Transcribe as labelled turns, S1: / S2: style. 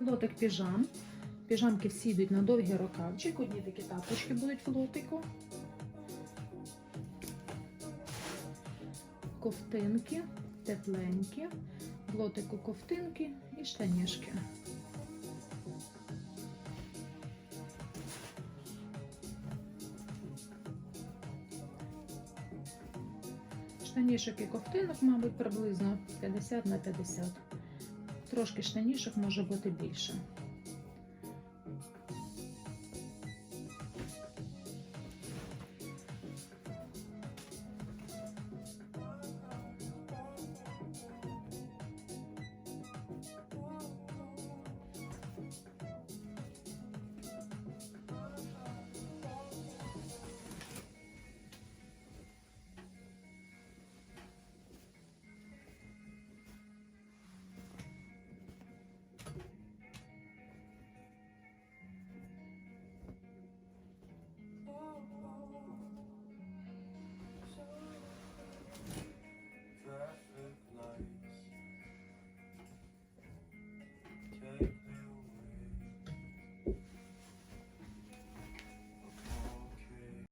S1: Лотик піжам. Піжамки всі йдуть на довгий рукавчик. Одні такі тапочки будуть в лотику. Ковтинки, тепленькі, в лотику ковтинки і штанішки. Штанішок і ковтинок, мабуть, приблизно 50 на 50. Трошки штанішок може бути більше.